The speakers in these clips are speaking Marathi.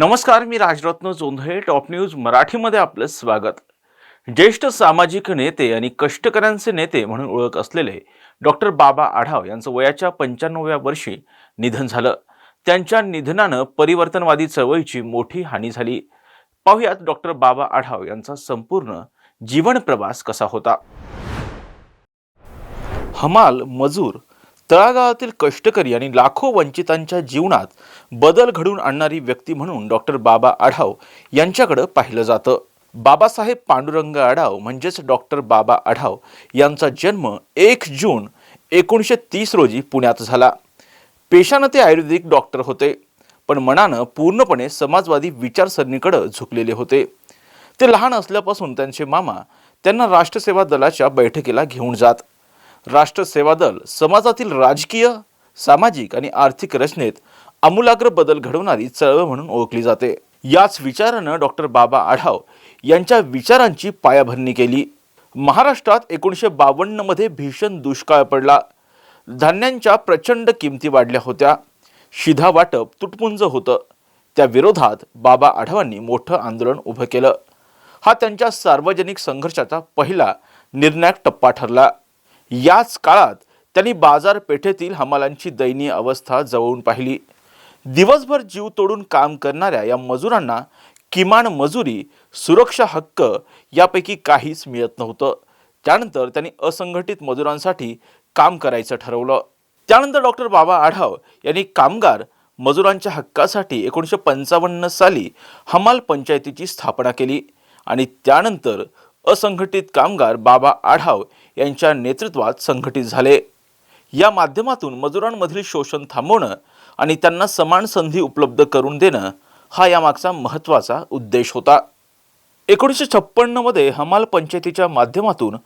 नमस्कार मी राजरत्न जोंधळे टॉप न्यूज मराठीमध्ये आपलं स्वागत. ज्येष्ठ सामाजिक नेते आणि कष्टकऱ्यांचे नेते म्हणून ओळख असलेले डॉक्टर बाबा आढाव यांचं वयाच्या पंच्याण्णव्या वर्षी निधन झालं. त्यांच्या निधनानं परिवर्तनवादी चळवळीची मोठी हानी झाली. पाहुयात डॉक्टर बाबा आढाव यांचा संपूर्ण जीवन प्रवास कसा होता? हमाल मजूर तळागाळातील कष्टकरी आणि लाखो वंचितांच्या जीवनात बदल घडवून आणणारी व्यक्ती म्हणून डॉक्टर बाबा आढाव यांच्याकडं पाहिलं जातं. बाबासाहेब पांडुरंग आढाव म्हणजेच डॉक्टर बाबा आढाव यांचा जन्म एक जून एकोणीसशे तीस रोजी पुण्यात झाला. पेशानं ते आयुर्वेदिक डॉक्टर होते पण मनानं पूर्णपणे समाजवादी विचारसरणीकडं झुकलेले होते. ते लहान असल्यापासून त्यांचे मामा त्यांना राष्ट्रसेवा दलाच्या बैठकीला घेऊन जात. राष्ट्र सेवा दल समाजातील राजकीय सामाजिक आणि आर्थिक रचनेत आमूलाग्र बदल घडवणारी चळवळ म्हणून ओळखली जाते. याच विचारानं डॉक्टर बाबा आढाव यांच्या विचारांची पायाभरणी केली. महाराष्ट्रात एकोणीसशे बावन्नमध्ये भीषण दुष्काळ पडला. धान्यांच्या प्रचंड किमती वाढल्या होत्या. शिधा वाटप तुटपुंज होतं. त्या विरोधात बाबा आढावांनी मोठं आंदोलन उभं केलं. हा त्यांच्या सार्वजनिक संघर्षाचा पहिला निर्णायक टप्पा ठरला. याच काळात त्यांनी बाजारपेठेतील हमालांची दयनीय अवस्था जवळून पाहिली. दिवसभर जीव तोडून काम करणाऱ्या या मजुरांना किमान मजुरी सुरक्षा हक्क यापैकी काहीच मिळत नव्हतं. त्यानंतर त्यांनी असंघटित मजुरांसाठी काम करायचं ठरवलं. त्यानंतर डॉक्टर बाबा आढाव यांनी कामगार मजुरांच्या हक्कासाठी एकोणीसशे पंचावन्न साली हमाल पंचायतीची स्थापना केली आणि त्यानंतर असंघटित कामगार बाबा आढाव यांच्या नेतृत्वात संघटित झाले. या माध्यमातून मजुरांमधील शोषण थांबवणं आणि त्यांना समान संधी उपलब्ध करून देणं हा यामागचा महत्त्वाचा उद्देश होता. एकोणीसशे छप्पन्नमध्ये हमाल पंचायतीच्या माध्यमातून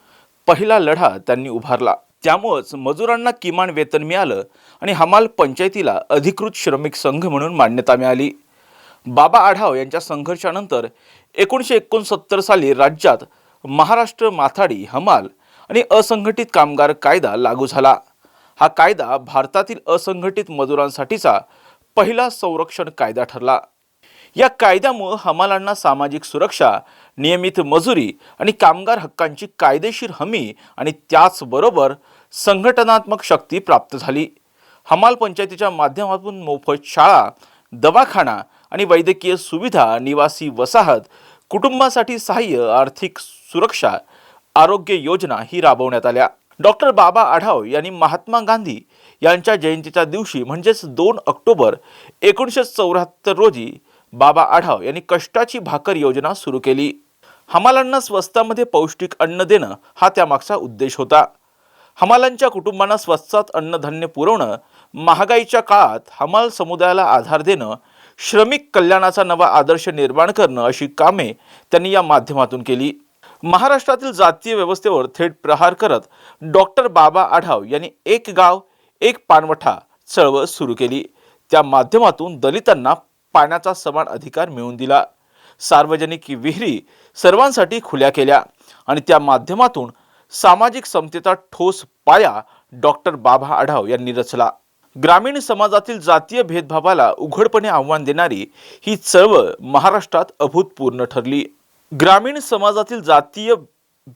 पहिला लढा त्यांनी उभारला. त्यामुळंच मजुरांना किमान वेतन मिळालं आणि हमाल पंचायतीला अधिकृत श्रमिक संघ म्हणून मान्यता मिळाली. बाबा आढाव यांच्या संघर्षानंतर एकोणीसशे एकोणसत्तर साली राज्यात महाराष्ट्र माथाडी हमाल आणि असंघटित कामगार कायदा लागू झाला. हा कायदा भारतातील असंघटित मजुरांसाठीचा पहिला संरक्षण कायदा ठरला. या कायद्यामुळे हमालांना सामाजिक सुरक्षा नियमित मजुरी आणि कामगार हक्कांची कायदेशीर हमी आणि त्याचबरोबर संघटनात्मक शक्ती प्राप्त झाली. हमाल पंचायतीच्या माध्यमातून मोफत शाळा दवाखाना आणि वैद्यकीय सुविधा निवासी वसाहत कुटुंबासाठी सहाय्य आर्थिक सुरक्षा आरोग्य योजना ही राबवण्यात आल्या. डॉक्टर बाबा आढाव यांनी महात्मा गांधी यांच्या जयंतीच्या दिवशी म्हणजेच दोन ऑक्टोबर एकोणीसशे चौऱ्याहत्तर रोजी बाबा आढाव यांनी कष्टाची भाकर योजना सुरू केली. हमालांना स्वस्तामध्ये पौष्टिक अन्न देणं हा त्यामागचा उद्देश होता. हमालांच्या कुटुंबांना स्वस्तात अन्नधान्य पुरवणं महागाईच्या काळात हमाल समुदायाला आधार देणं श्रमिक कल्याणाचा नवा आदर्श निर्माण करणं अशी कामे त्यांनी या माध्यमातून केली. महाराष्ट्रातील जातीय व्यवस्थेवर थेट प्रहार करत डॉक्टर बाबा आढाव यांनी एक गाव एक पानवठा चळवळ सुरू केली. त्या माध्यमातून दलितांना पाण्याचा समान अधिकार मिळवून दिला. सार्वजनिक विहिरी सर्वांसाठी खुल्या केल्या आणि त्या माध्यमातून सामाजिक समतेचा ठोस पाया डॉक्टर बाबा आढाव यांनी रचला. ग्रामीण समाजातील जातीय भेदभावाला उघडपणे आव्हान देणारी ही चळवळ महाराष्ट्रात अभूतपूर्ण ठरली. ग्रामीण समाजातील जातीय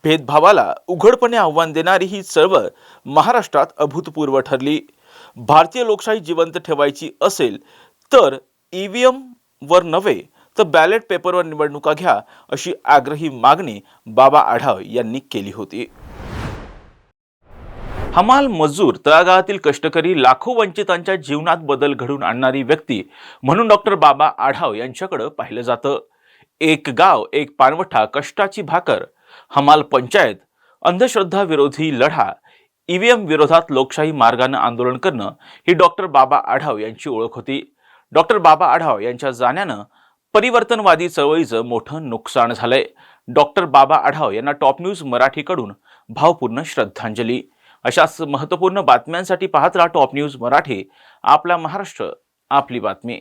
भेदभावाला उघडपणे आव्हान देणारी ही चळवळ महाराष्ट्रात अभूतपूर्व ठरली. भारतीय लोकशाही जिवंत ठेवायची असेल तर ई व्ही एमवर नव्हे तर बॅलेट पेपरवर निवडणुका घ्या अशी आग्रही मागणी बाबा आढाव यांनी केली होती. हमाल मजूर तळागाळातील कष्टकरी लाखो वंचितांच्या जीवनात बदल घडवून आणणारी व्यक्ती म्हणून डॉक्टर बाबा आढाव यांच्याकडं पाहिलं जातं. एक गाव एक पानवठा कष्टाची भाकर हमाल पंचायत अंधश्रद्धा विरोधी लढा ईव्हीएम विरोधात लोकशाही मार्गानं आंदोलन करणं ही डॉक्टर बाबा आढाव यांची ओळख होती. डॉक्टर बाबा आढाव यांच्या जाण्यानं परिवर्तनवादी चळवळीचं मोठं नुकसान झालंय. डॉक्टर बाबा आढाव यांना टॉप न्यूज मराठीकडून भावपूर्ण श्रद्धांजली. अशाच महत्त्वपूर्ण बातम्यांसाठी पाहत राहा टॉप न्यूज मराठी. आपला महाराष्ट्र आपली बातमी.